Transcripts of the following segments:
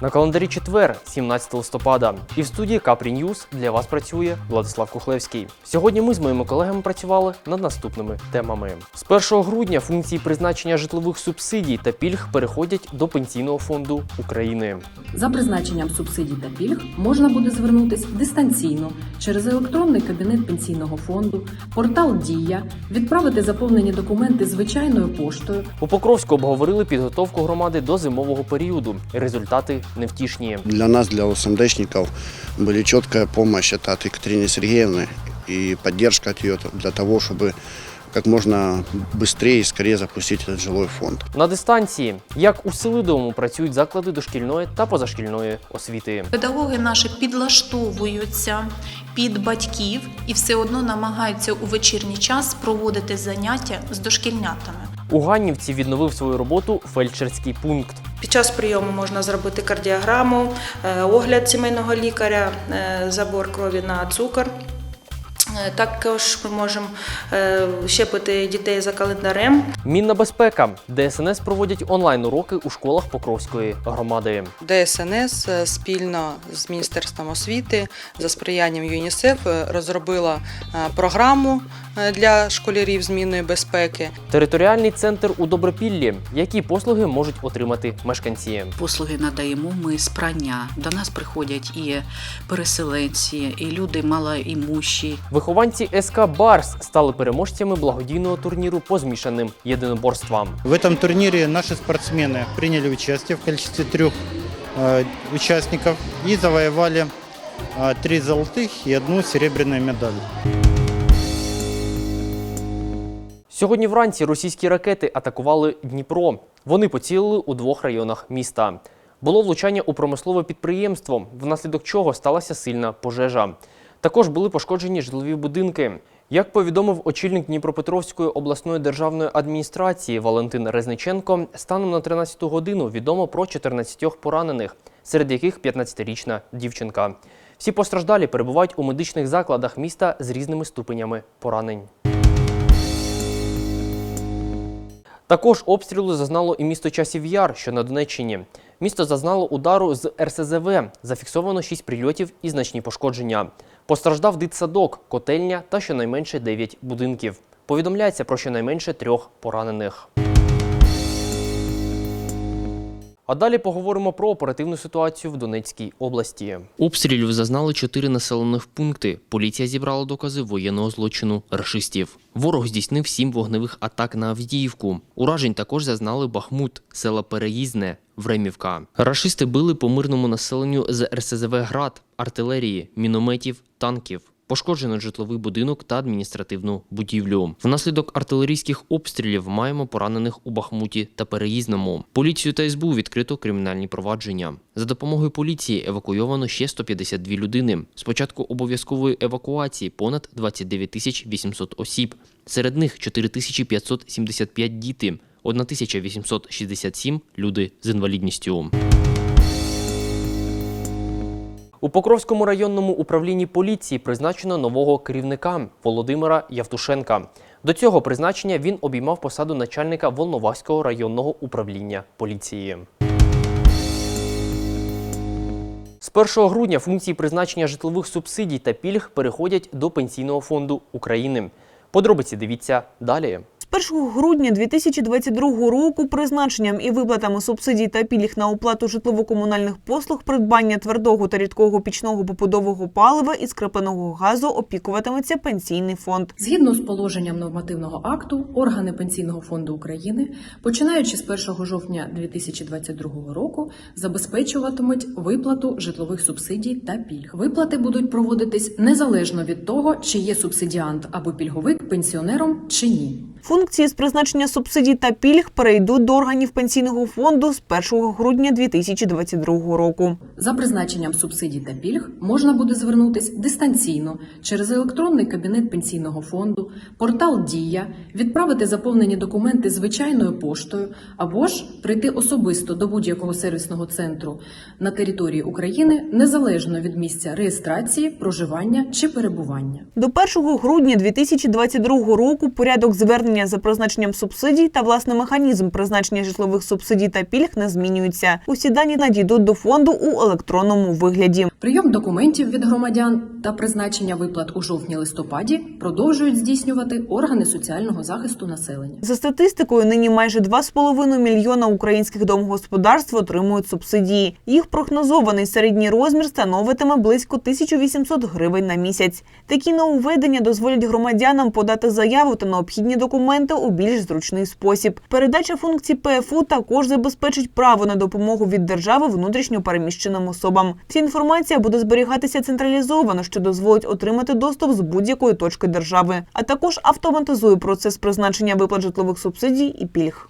На календарі четвер, 17 листопада, і в студії Капрі Ньюз для вас працює Владислав Кухлевський. Сьогодні ми з моїми колегами працювали над наступними темами. З 1 грудня функції призначення житлових субсидій та пільг переходять до Пенсійного фонду України. За призначенням субсидій та пільг можна буде звернутися дистанційно через електронний кабінет пенсійного фонду, портал Дія, відправити заповнені документи звичайною поштою, У Покровську обговорили підготовку громади до зимового періоду. Результати невтішні. Для нас, для ОСМДшников, были четкая помощь это от Екатерины Сергеевны и поддержка от ее для того, чтобы как можно быстрее и скорее запустить этот жилой фонд. На дистанції, як у Селидовому працюють заклади дошкільної та позашкільної освіти. Педагоги наші підлаштовуються під батьків і все одно намагаються у вечірній час проводити заняття з дошкільнятами. У Ганнівці відновив свою роботу фельдшерський пункт. Під час прийому можна зробити кардіограму, е, огляд сімейного лікаря, е, забор крові на цукор. Е, Також ми можемо е, щепити дітей за календарем. Мінна безпека. ДСНС проводять онлайн-уроки у школах Покровської громади. ДСНС е, спільно з Міністерством освіти за сприянням ЮНІСЕФ розробила програму для школярів змінної безпеки. Територіальний центр у Добропіллі. Які послуги можуть отримати мешканці? Послуги надаємо ми з прання. До нас приходять і переселенці, і люди малоімущі Вихованці СК Барс стали переможцями благодійного турніру по змішаним єдиноборствам. В этом турнире наши спортсмены приняли участие в количестве трех э, участников и завоевали э, три золотых и одну серебряную медаль. Сьогодні вранці російські ракети атакували Дніпро. Вони поцілили у двох районах міста. Було влучання у промислове підприємство, внаслідок чого сталася сильна пожежа. Також були пошкоджені житлові будинки. Як повідомив очільник Дніпропетровської обласної державної адміністрації Валентин Резниченко, станом на 13 годину відомо про 14 поранених, серед яких 15-річна дівчинка. Всі постраждалі перебувають у медичних закладах міста з різними ступенями поранень. Також обстрілу зазнало і місто Часів Яр, що на Донеччині. Місто зазнало удару з РСЗВ. Зафіксовано 6 прильотів і значні пошкодження. Постраждав дитсадок, котельня та щонайменше 9 будинків. Повідомляється про щонайменше трьох поранених. А далі поговоримо про оперативну ситуацію в Донецькій області. Обстрілів зазнали чотири населених пункти. Поліція зібрала докази воєнного злочину рашистів. Ворог здійснив сім вогневих атак на Авдіївку. Уражень також зазнали Бахмут, села Переїзне, Времівка. Рашисти били по мирному населенню з РСЗВ град, артилерії, мінометів, танків. Пошкоджено житловий будинок та адміністративну будівлю. Внаслідок артилерійських обстрілів маємо поранених у Бахмуті та Переїзному. Поліцію та СБУ відкрито кримінальні провадження. За допомогою поліції евакуйовано ще 152 людини. З початку обов'язкової евакуації понад 29 тисяч 800 осіб. Серед них 4575 діти, 1867 люди з інвалідністю. У Покровському районному управлінні поліції призначено нового керівника Володимира Явтушенка. До цього призначення він обіймав посаду начальника Волноваського районного управління поліції. З 1 грудня функції призначення житлових субсидій та пільг переходять до Пенсійного фонду України. Подробиці дивіться далі. З 1 грудня 2022 року призначенням і виплатами субсидій та пільг на оплату житлово-комунальних послуг, придбання твердого та рідкого пічного побудового палива і скрапленого газу опікуватиметься пенсійний фонд. Згідно з положенням нормативного акту, органи Пенсійного фонду України, починаючи з 1 жовтня 2022 року, забезпечуватимуть виплату житлових субсидій та пільг. Виплати будуть проводитись незалежно від того, чи є субсидіант або пільговик пенсіонером чи ні. Функції з призначення субсидій та пільг перейдуть до органів пенсійного фонду з 1 грудня 2022 року. За призначенням субсидій та пільг можна буде звернутись дистанційно через електронний кабінет пенсійного фонду, портал Дія, відправити заповнені документи звичайною поштою або ж прийти особисто до будь-якого сервісного центру на території України незалежно від місця реєстрації, проживання чи перебування. До 1 грудня 2022 року порядок звернення фінансування за призначенням субсидій та власне механізм призначення житлових субсидій та пільг не змінюються. Усі дані надійдуть до фонду у електронному вигляді. Прийом документів від громадян та призначення виплат у жовтні-листопаді продовжують здійснювати органи соціального захисту населення. За статистикою, нині майже 2,5 мільйона українських домогосподарств отримують субсидії. Їх прогнозований середній розмір становитиме близько 1800 гривень на місяць. Такі нововведення дозволять громадянам подати заяву та необхідні документи у більш зручний спосіб. Передача функцій ПФУ також забезпечить право на допомогу від держави внутрішньо переміщеним особам. Ця інформація буде зберігатися централізовано, що дозволить отримати доступ з будь-якої точки держави, а також автоматизує процес призначення виплат житлових субсидій і пільг.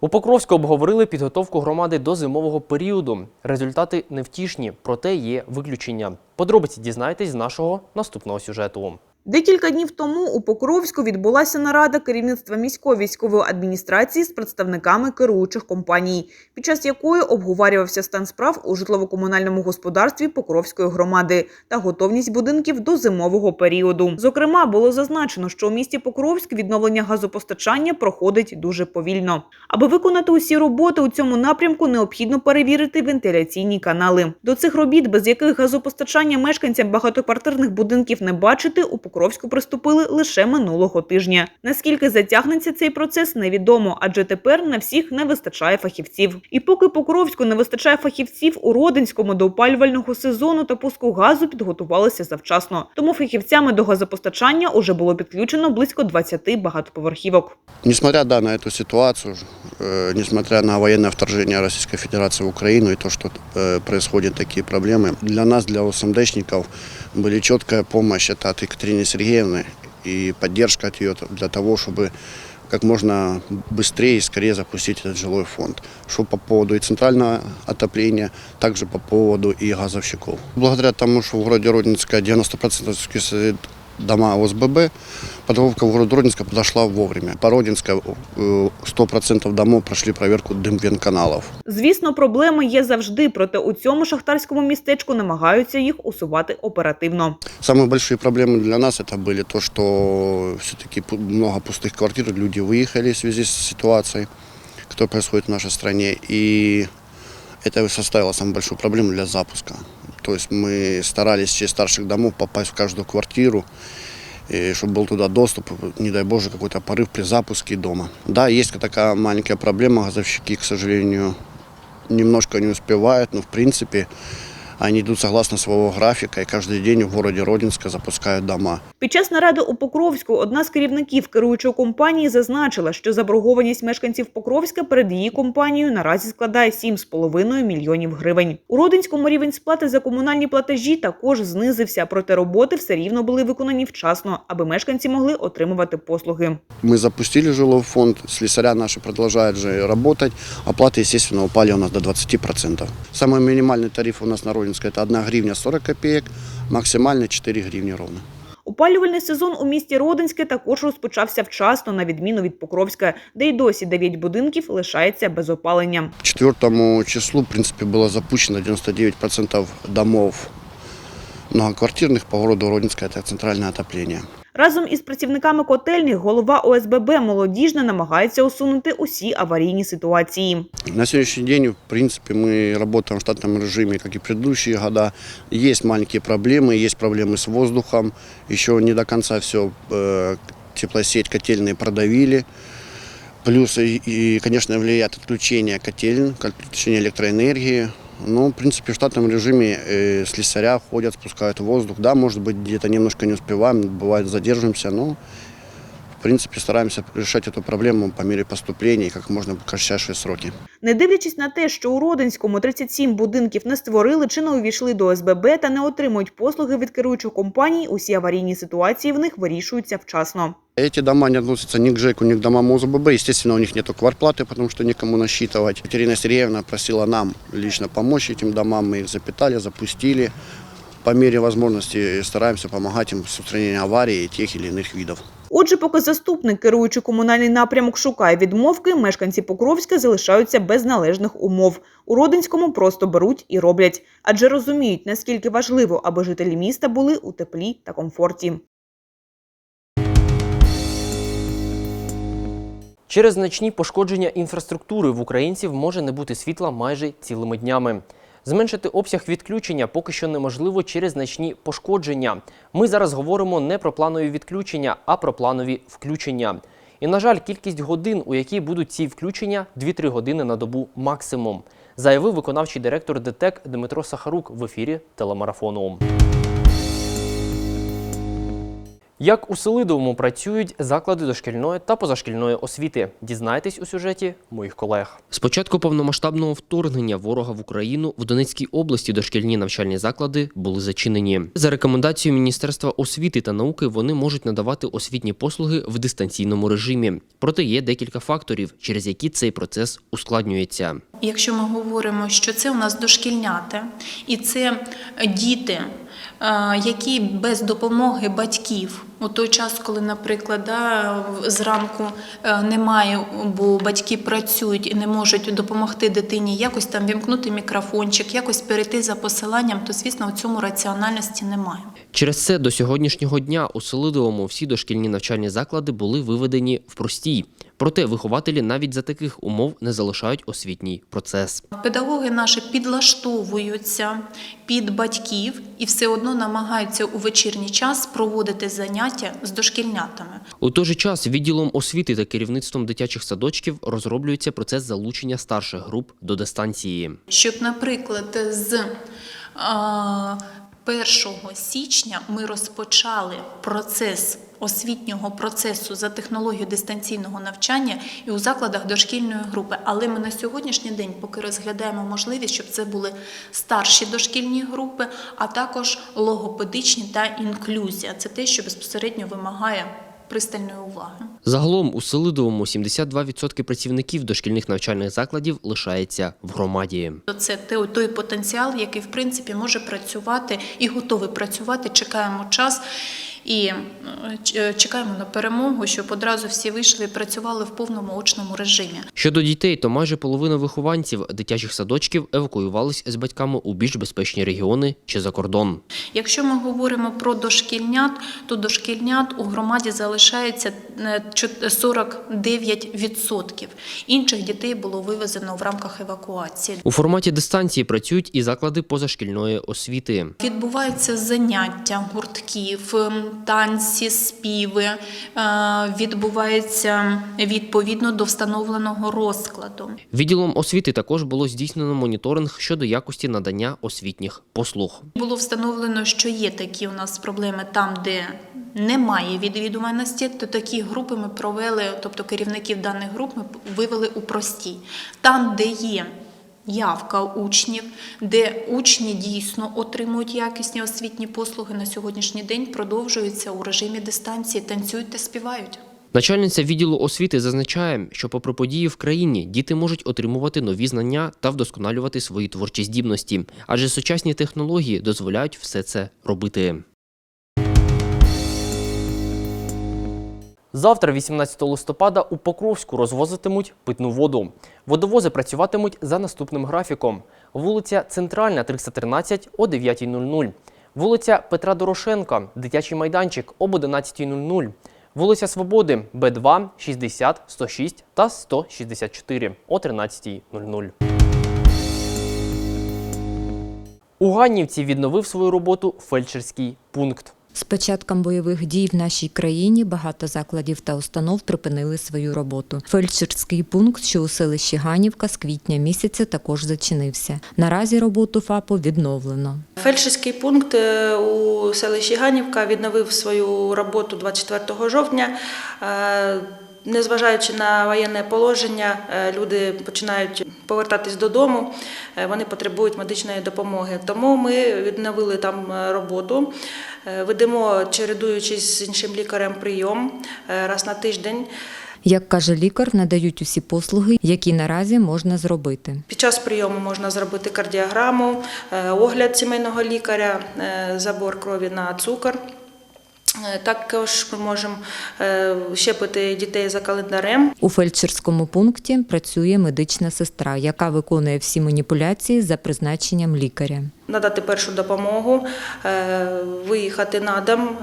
У Покровську обговорили підготовку громади до зимового періоду. Результати невтішні, проте є виключення. Подробиці дізнайтесь з нашого наступного сюжету. Декілька днів тому у Покровську відбулася нарада керівництва міської військової адміністрації з представниками керуючих компаній, під час якої обговорювався стан справ у житлово-комунальному господарстві Покровської громади та готовність будинків до зимового періоду. Зокрема, було зазначено, що у місті Покровськ відновлення газопостачання проходить дуже повільно. Аби виконати усі роботи у цьому напрямку, необхідно перевірити вентиляційні канали. До цих робіт, без яких газопостачання мешканцям багатоквартирних будинків не бачити, у Покровську приступили лише минулого тижня. Наскільки затягнеться цей процес, невідомо, адже тепер на всіх не вистачає фахівців. І поки Покровську не вистачає фахівців, у Родинському до опалювального сезону та пуску газу підготувалися завчасно. Тому фахівцями до газопостачання уже було підключено близько 20 багатоповерхівок. Несмотря да, на эту ситуацию, э, несмотря на военное вторжение Российской Федерации в Украину и то, что э, происходят такие проблемы, для нас, для ОСМДшников, были четкая помощь это от Екатерины Сергеевны и поддержка от ее для того, чтобы как можно быстрее и скорее запустить этот жилой фонд. Что по поводу и центрального отопления, также по поводу и газовщиков. Благодаря тому, что в городе Родинска 90% списывает дома ОСББ, подготовка в городе Родинска подошла вовремя. По Родинска э, 100% домов прошли проверку дым-венканалов. Звісно, проблеми є завжди, проте у цьому шахтарському містечку намагаються їх усувати оперативно. Самые большие проблемы для нас это были то, что все-таки много пустых квартир, люди выехали в связи с ситуацией, которая происходит в нашей стране, и это составило самую большую проблему для запуска. То есть мы старались через старших домов попасть в каждую квартиру, и чтобы был туда доступ, не дай боже, какой-то порыв при запуске дома. Да, есть такая маленькая проблема, газовщики, к сожалению, немножко не успевают, но в принципе они идут согласно своего графика, и каждый день в городе Родинска запускают дома. Під час наради у Покровську одна з керівників керуючої компанії зазначила, що заборгованість мешканців Покровська перед її компанією наразі складає 7,5 мільйонів гривень. У Родинському рівень сплати за комунальні платежі також знизився, проте роботи все рівно були виконані вчасно, аби мешканці могли отримувати послуги. Мы запустили жилой фонд, слесаря наши продолжают же работать. Оплаты, естественно, упали у нас до 20%. Самый минимальный тариф у нас на Родинской это 1 гривня 40 копеек, максимальный 4 гривни ровно. Опалювальний сезон у місті Родинське також розпочався вчасно, на відміну від Покровська, де й досі 9 будинків лишається без опалення. К 4 числу, в принципе, было запущено 99% домов многоквартирных по городу Родинска, это центральное отопление. Разом із працівниками котельні голова ОСББ «Молодіжне» намагається усунути усі аварійні ситуації. На сегодняшний день, в принципе, мы работаем в штатном режиме, как и предыдущие года. Есть маленькие проблемы, есть проблемы с воздухом. Еще не до конца все теплосеть котельные продавили. Плюс, и, и, конечно, влияет отключение котель, отключение электроэнергии. Но, в принципе, в штатном режиме э, слесаря ходят, спускают воздух. Да, может быть, где-то немножко не успеваем, бывает задерживаемся, но, в принципе, стараемся решать эту проблему по мере поступления и как можно в кратчайшие сроки. Не дивлячись на те, що у Родинському 37 будинків не створили чи не увійшли до ОСББ та не отримують послуги від керуючих компаній, усі аварійні ситуації в них вирішуються вчасно. Эти дома не относятся ни к ЖЭКу, ни к домам ОСББ. Естественно, у них нет квартплаты, потому что некому насчитывать. Екатерина Сергеевна просила нам лично помочь этим домам. Мы их запитали, запустили. По мере возможности стараемся помогать им с устранением аварий тех или иных видов. Отже, поки заступник, керуючи комунальний напрямок, шукає відмовки, мешканці Покровська залишаються без належних умов. У Родинському просто беруть і роблять, адже розуміють, наскільки важливо, аби жителі міста були у теплі та комфорті. Через значні пошкодження інфраструктури в українців може не бути світла майже цілими днями. Зменшити обсяг відключення поки що неможливо через значні пошкодження. Ми зараз говоримо не про планові відключення, а про планові включення. І, на жаль, кількість годин, у які будуть ці включення, 2-3 години на добу максимум, заявив виконавчий директор ДТЕК Дмитро Сахарук в ефірі телемарафону. Як у Селидовому працюють заклади дошкільної та позашкільної освіти? Дізнайтесь у сюжеті моїх колег. З початку повномасштабного вторгнення ворога в Україну в Донецькій області дошкільні навчальні заклади були зачинені. За рекомендацією Міністерства освіти та науки вони можуть надавати освітні послуги в дистанційному режимі. Проте є декілька факторів, через які цей процес ускладнюється. Якщо ми говоримо, що це у нас дошкільнята, і це діти, які без допомоги батьків у той час, коли, наприклад, да, зранку е, немає, бо батьки працюють і не можуть допомогти дитині якось там вімкнути мікрофончик, якось перейти за посиланням, то звісно у цьому раціональності немає. Через це до сьогоднішнього дня у Селидовому всі дошкільні навчальні заклади були виведені в простій. Проте вихователі навіть за таких умов не залишають освітній процес. Педагоги наші підлаштовуються під батьків і все одно намагаються у вечірній час проводити заняття з дошкільнятами. У той же час відділом освіти та керівництвом дитячих садочків розроблюється процес залучення старших груп до дистанції. Щоб, наприклад, з 1 січня ми розпочали процес освітнього процесу за технологією дистанційного навчання і у закладах дошкільної групи. Але ми на сьогоднішній день поки розглядаємо можливість, щоб це були старші дошкільні групи, а також логопедичні та інклюзія. Це те, що безпосередньо вимагає пристальної уваги. Загалом у Селидовому 72% працівників дошкільних навчальних закладів лишається в громаді. Це той той потенціал, який в принципі може працювати і готовий працювати. Чекаємо час і е, чекаємо на перемогу, щоб одразу всі вийшли і працювали в повному очному режимі. Щодо дітей, то майже половина вихованців дитячих садочків евакуювались з батьками у більш безпечні регіони чи за кордон. Якщо ми говоримо про дошкільнят, то дошкільнят у громаді залишається е, чот- 49%. Інших дітей було вивезено в рамках евакуації. У форматі дистанції працюють і заклади позашкільної освіти. Відбуваються заняття гуртків, ем, танці, співи, е, відбувається відповідно до встановленого розкладу. Відділом освіти також було здійснено моніторинг щодо якості надання освітніх послуг. Було встановлено, що є такі у нас проблеми там, де немає відвідуваності, то такі групи ми провели, тобто керівників даних груп ми вивели у простій. Там, де є явка учнів, де учні дійсно отримують якісні освітні послуги на сьогоднішній день, продовжуються у режимі дистанції, танцюють та співають. Начальниця відділу освіти зазначає, що попри події в країні діти можуть отримувати нові знання та вдосконалювати свої творчі здібності, адже сучасні технології дозволяють все це робити. Завтра, 18 листопада, у Покровську розвозитимуть питну воду. Водовози працюватимуть за наступним графіком: вулиця Центральна, 313 о 9.00, вулиця Петра Дорошенка, дитячий майданчик об 11.00, вулиця Свободи, Б2, 60, 106 та 164 о 13.00. У Ганнівці відновив свою роботу фельдшерський пункт. З початком бойових дій в нашій країні багато закладів та установ припинили свою роботу. Фельдшерський пункт, що у селищі Ганівка, з квітня місяця також зачинився. Наразі роботу ФАПу відновлено. Фельдшерський пункт е, у селищі Ганівка відновив свою роботу 24 жовтня. Незважаючи на воєнне положення, е, люди починають повертатись додому, е, вони потребують медичної допомоги. Тому ми відновили там е, роботу, ведемо, чередуючись з іншим лікарем, прийом раз на тиждень. Як каже лікар, надають усі послуги, які наразі можна зробити. Під час прийому можна зробити кардіограму, огляд сімейного лікаря, забор крові на цукор. Е, Також ми можемо е, щепити дітей за календарем. У фельдшерському пункті працює медична сестра, яка виконує всі маніпуляції за призначенням лікаря. надати першу допомогу, е, виїхати на дом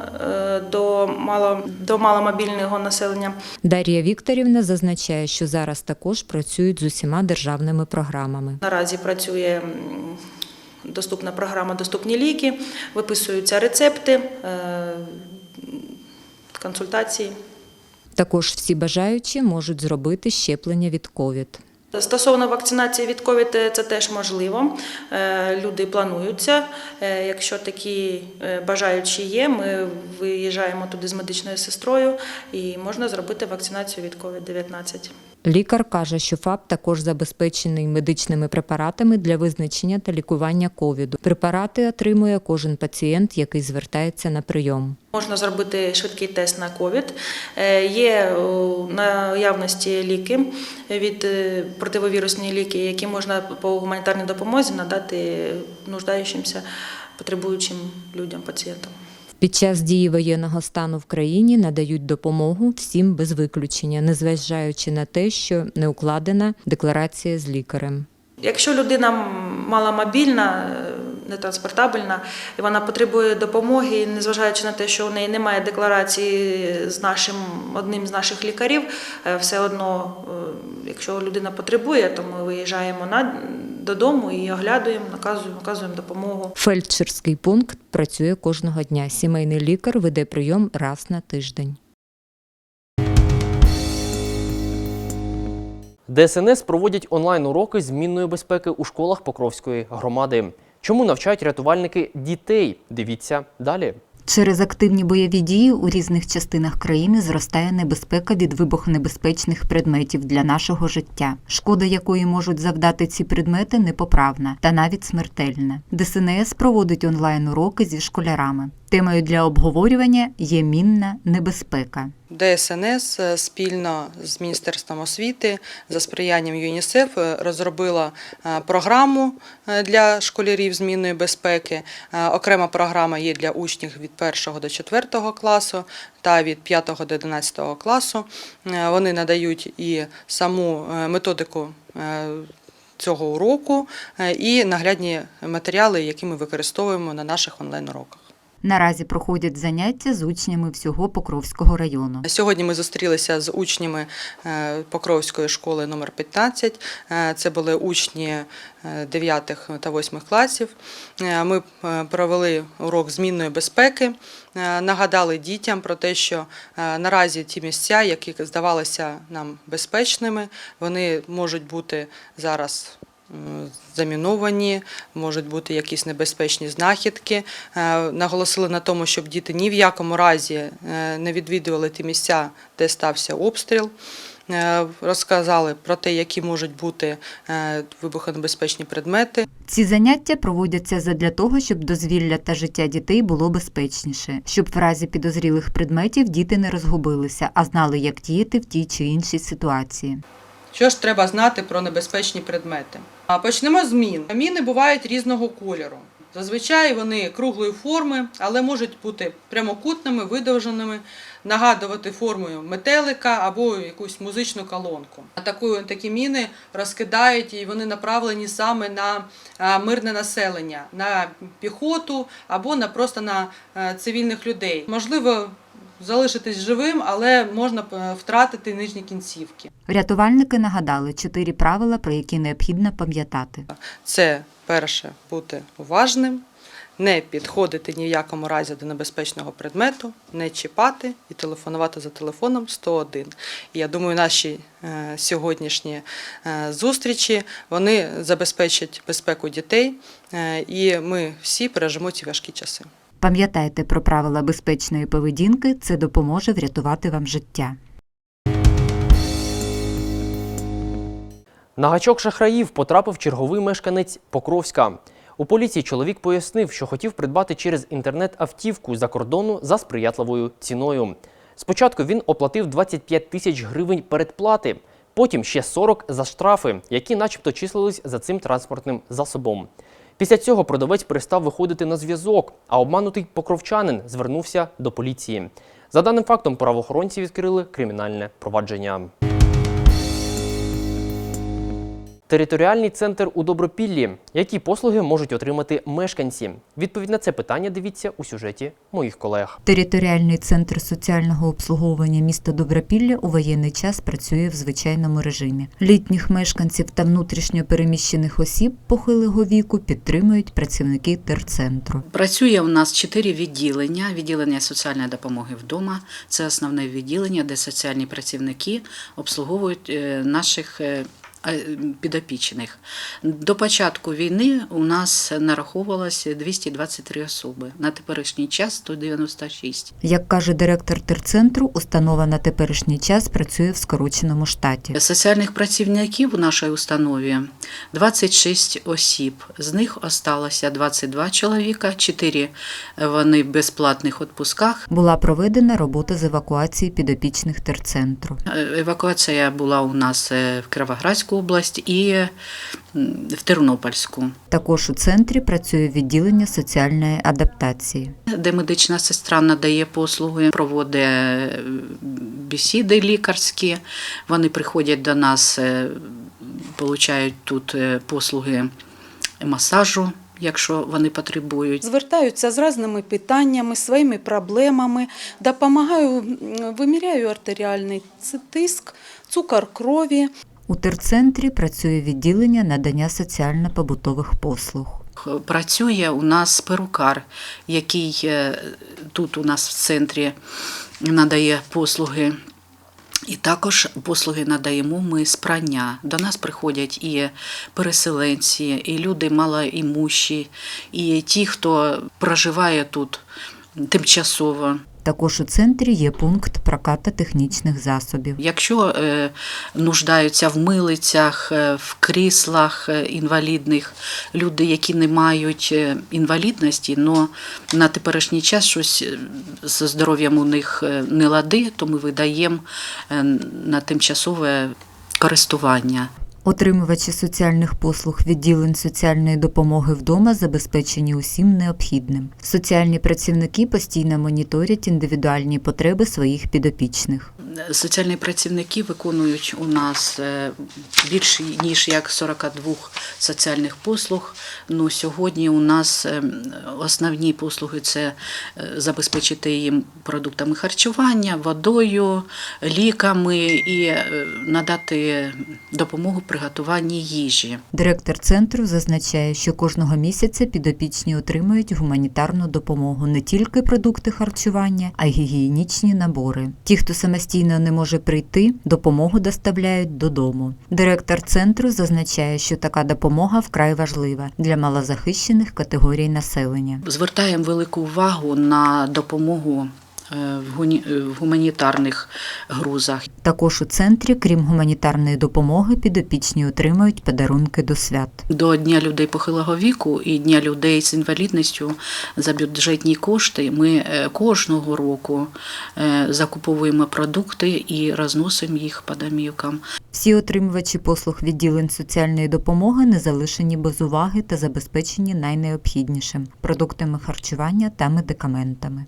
до, мало, до маломобільного населення. Дар'я Вікторівна зазначає, що зараз також працюють з усіма державними програмами. Наразі працює доступна програма Доступні ліки, виписуються рецепти, консультації. Також всі бажаючі можуть зробити щеплення від ковід. Стосовно вакцинації від ковід, е, це теж можливо. Е, Люди плануються. Е, Якщо такі бажаючі є, ми виїжджаємо туди з медичною сестрою і можна зробити вакцинацію від COVID-19. Лікар каже, що ФАП також забезпечений медичними препаратами для визначення та лікування ковіду. Препарати отримує кожен пацієнт, який звертається на прийом. Можна зробити швидкий тест на ковід. Е, Є наявності ліки від е, противовірусні ліки, які можна по гуманітарній допомозі надати нуждаючимся, потребуючим людям, пацієнтам. Під час дії воєнного стану в країні надають допомогу всім без виключення, незважаючи на те, що не укладена декларація з лікарем. Якщо людина маломобільна, е, нетранспортабельна, і вона потребує допомоги, незважаючи на те, що у неї немає декларації з нашим одним з наших лікарів, е, все одно, е, якщо людина потребує, то ми виїжджаємо на, додому і оглядуємо, наказуємо, наказуємо допомогу. Фельдшерський пункт працює кожного дня. Сімейний лікар веде прийом раз на тиждень. ДСНС проводять онлайн-уроки змінної безпеки у школах Покровської громади. Чому навчають рятувальники дітей? Дивіться далі. Через активні бойові дії у різних частинах країни зростає небезпека від вибухонебезпечних предметів для нашого життя, шкода якої можуть завдати ці предмети непоправна та навіть смертельна. ДСНС проводить онлайн-уроки зі школярами. Темою для обговорювання є мінна небезпека. ДСНС е, спільно з Міністерством освіти за сприянням ЮНІСЕФ е, розробила е, програму для школярів змінної безпеки. Е, Окрема програма є для учнів від 1 до 4 класу та від 5 до 11 класу. Вони надають і саму методику. Цього уроку і наглядні матеріали, які ми використовуємо на наших онлайн-уроках. Наразі проходять заняття з учнями всього Покровського району. Сьогодні ми зустрілися з учнями е, Покровської школи номер 15. Е, Це були учні 9 та 8 класів. Е, Ми е, провели урок змінної безпеки, е, нагадали дітям про те, що е, наразі ті місця, які здавалися нам безпечними, вони можуть бути зараз. Заміновані, можуть бути якісь небезпечні знахідки. Е, Наголосили на тому, щоб діти ні в якому разі е, не відвідували ті місця, де стався обстріл. Е, Розказали про те, які можуть бути вибухонебезпечні предмети. Ці заняття проводяться задля того, щоб дозвілля та життя дітей було безпечніше, щоб в разі підозрілих предметів діти не розгубилися, а знали, як діяти в тій чи іншій ситуації. Що ж треба знати про небезпечні предмети? Почнемо з мін. Міни бувають різного кольору. Зазвичай вони круглої форми, але можуть бути прямокутними, видовженими, нагадувати формою метелика або якусь музичну колонку. Таку, такі міни розкидають і вони направлені саме на мирне населення, на піхоту або на просто на цивільних людей. Можливо, залишитись живим, але можна е, втратити нижні кінцівки. Рятувальники нагадали чотири правила, про які необхідно пам'ятати. Це перше бути уважним, не підходити ні в якому разі до небезпечного предмету, не чіпати і телефонувати за телефоном 101. І я думаю, наші е, сьогоднішні е, зустрічі вони забезпечать безпеку дітей, і ми всі пережимо ці важкі часи. Пам'ятайте про правила безпечної поведінки, це допоможе врятувати вам життя. На гачок шахраїв потрапив черговий мешканець Покровська. У поліції чоловік пояснив, що хотів придбати через інтернет автівку за кордону за сприятливою ціною. Спочатку він оплатив 25 тисяч гривень передплати, потім ще 40 за штрафи, які начебто числились за цим транспортним засобом. Після цього продавець перестав виходити на зв'язок, а обманутий покровчанин звернувся до поліції. За даним фактом, правоохоронці відкрили кримінальне провадження. Територіальний центр у Добропіллі. Які послуги можуть отримати мешканці? Відповідь на це питання дивіться у сюжеті моїх колег. Територіальний центр соціального обслуговування міста Добропілля у воєнний час працює в звичайному режимі. Літніх мешканців та внутрішньо переміщених осіб похилого віку підтримують працівники терцентру. Працює у нас чотири відділення: відділення соціальної допомоги вдома. Це основне відділення, де соціальні працівники обслуговують е, наших. Підопічних до початку війни у нас нараховувалося 223 особи. На теперішній час 196. Як каже директор терцентру, установа на теперішній час працює в скороченому штаті. Соціальних працівників у нашій установі 26 осіб. З них осталося 22 чоловіка, 4 вони в безплатних відпусках. Була проведена робота з евакуації підопічних терцентру. Е, Евакуація була у нас е, в Кіровоградську область і в Тернопільську, Також у центрі працює відділення соціальної адаптації. де медична сестра надає послуги, проводить е, бесіди лікарські. Вони приходять до нас, е, получають тут е, послуги масажу, якщо вони потребують. Звертаються з різними питаннями, своїми проблемами, допомагаю, виміряю артеріальний тиск, цукор крові. У терцентрі працює відділення надання соціально-побутових послуг. Працює у нас перукар, який е, тут у нас в центрі надає послуги. І також послуги надаємо ми з прання. До нас приходять і переселенці, і люди малоімущі, і ті, хто проживає тут тимчасово. Також у центрі є пункт проката технічних засобів. Якщо е, нуждаються в милицях, е, в кріслах е, інвалідних, люди, які не мають інвалідності, але на теперішній час щось зі здоров'ям у них не лади, то ми видаємо на тимчасове користування. Отримувачі соціальних послуг відділень соціальної допомоги вдома забезпечені усім необхідним. Соціальні працівники постійно моніторять індивідуальні потреби своїх підопічних. Соціальні працівники виконують у нас е, більше ніж як 42 соціальних послуг. Ну, сьогодні у нас е, основні послуги це е, забезпечити їм продуктами харчування, водою, ліками і надати допомогу в приготуванні їжі. Директор центру зазначає, що кожного місяця підопічні отримують гуманітарну допомогу не тільки продукти харчування, а й гігієнічні набори. Ті, хто самостійно не може прийти, допомогу доставляють додому. Директор центру зазначає, що така допомога вкрай важлива для малозахищених категорій населення. Звертаємо велику увагу на допомогу в гуні- е, гуманітарних грузах. Також у центрі, крім гуманітарної допомоги, підопічні отримують подарунки до свят. До Дня людей похилого віку і Дня людей з інвалідністю за бюджетні кошти ми е, кожного року е, закуповуємо продукти і розносимо їх по домівкам. Всі отримувачі послуг відділень соціальної допомоги не залишені без уваги та забезпечені найнеобхіднішим продуктами харчування та медикаментами.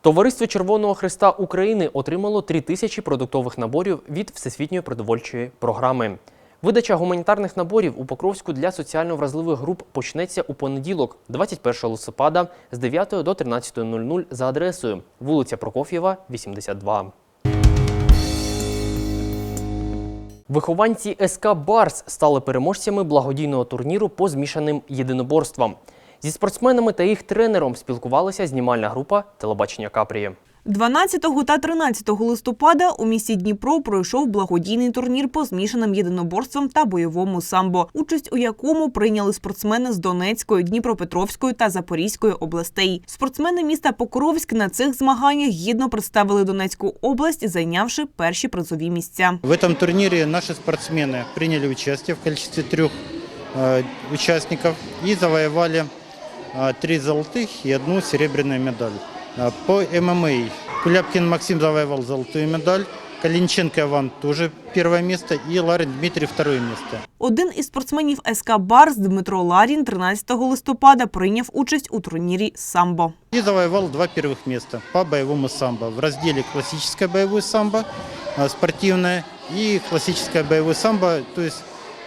Товариство Червоного Христа України отримало 3 тисячі продуктових наборів від Всесвітньої продовольчої програми. Видача гуманітарних наборів у Покровську для соціально вразливих груп почнеться у понеділок, 21 листопада з 9 до 13.00 за адресою вулиця Прокоф'єва, 82. Вихованці СК Барс стали переможцями благодійного турніру по змішаним єдиноборствам. Зі спортсменами та їх тренером спілкувалася знімальна група телебачення Капрії. 12 та 13 листопада у місті Дніпро пройшов благодійний турнір по змішаним єдиноборствам та бойовому самбо, участь у якому прийняли спортсмени з Донецької, Дніпропетровської та Запорізької областей. Спортсмени міста Покровськ на цих змаганнях гідно представили Донецьку область, зайнявши перші призові місця. В этом турнире наши спортсмены приняли участие в количестве трех э, участников и завоевали э, три золотых и одну серебряную медаль. Э, по ММА Куляпкин Максим завоевал золотую медаль, Калинченко Иван тоже первое место и Ларин Дмитрий второе место. Один із спортсменів СК Барс Дмитро Ларін 13 листопада прийняв участь у турнірі самбо. И завоевал два первых места по боевому самбо. В разделе классическое боевое самбо, а, спортивное, и классическое боевое самбо, то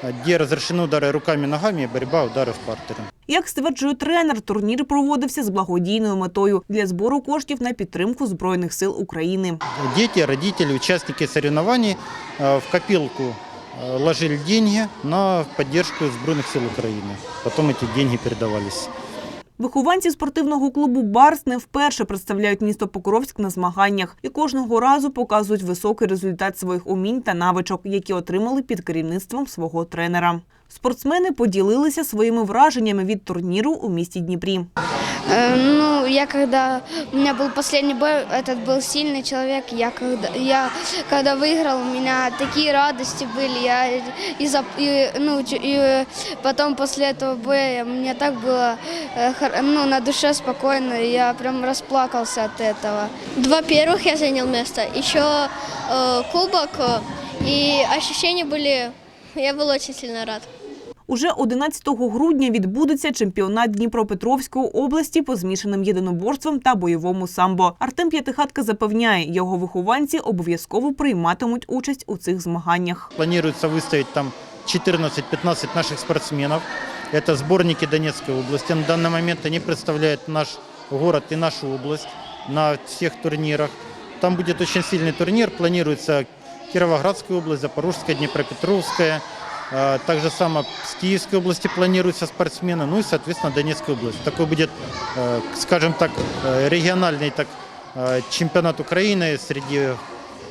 есть а, где разрешены удары руками, ногами и борьба удары в партере. Як стверджує тренер, турнір проводився з благодійною метою для збору коштів на підтримку Збройних сил України. Дети, родители, участники соревнований а, в копилку а, ложили деньги на поддержку Сбройных сил Украины. Потом эти деньги передавались. Вихованці спортивного клубу Барс не вперше представляють місто Покровськ на змаганнях і кожного разу показують високий результат своїх умінь та навичок, які отримали під керівництвом свого тренера. Спортсмени поділилися своїми враженнями від турніру у місті Дніпрі. Э, Ну, я когда у меня был последний бой, этот был сильный человек. Я когда я когда выиграл, у меня такие радости были. Я и, за, и, ну, ч- и потом после этого боя мне так было э, хор- ну, на душе спокойно. и Я прям расплакался от этого. Два первых я занял место, еще э, кубок, э, и ощущения были. Я был очень сильно рад. Уже 11 грудня відбудеться чемпіонат Дніпропетровської області по змішаним єдиноборствам та бойовому самбо. Артем П'ятихатка запевняє, його вихованці обов'язково прийматимуть участь у цих змаганнях. Планируется выставить там 14-15 наших спортсменов. Это сборники Донецкой области. На данный момент они представляют наш город и нашу область на всех турнирах. Там будет очень сильный турнир. Планируется Кировоградская область, Запорожская, Днепропетровская. А, Также само с Киевской области планируются спортсмены, ну и, соответственно, Донецкая область. Такой будет, э, скажем так, э, региональный так, э, чемпионат Украины среди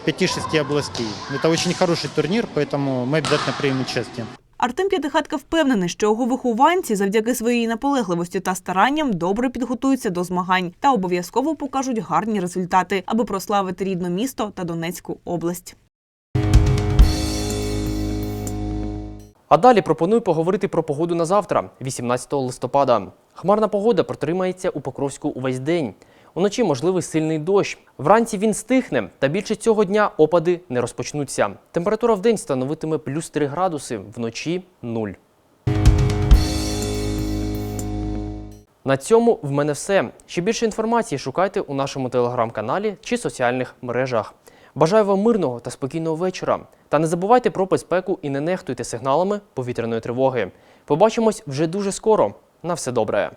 5-6 областей. Это очень хороший турнир, поэтому мы обязательно примем участие. Артем П'ятихатка впевнений, що його вихованці завдяки своїй наполегливості та старанням добре підготуються до змагань та обов'язково покажуть гарні результати, аби прославити рідне місто та Донецьку область. А далі пропоную поговорити про погоду на завтра, 18 листопада. Хмарна погода протримається у Покровську увесь день. Уночі можливий сильний дощ. Вранці він стихне, та більше цього дня опади не розпочнуться. Температура в день становитиме плюс 3 градуси, вночі 0. На цьому в мене все. Ще більше інформації шукайте у нашому телеграм-каналі чи соціальних мережах. Бажаю вам мирного та спокійного вечора. Та не забувайте про безпеку і не нехтуйте сигналами повітряної тривоги. Побачимось вже дуже скоро. На все добре.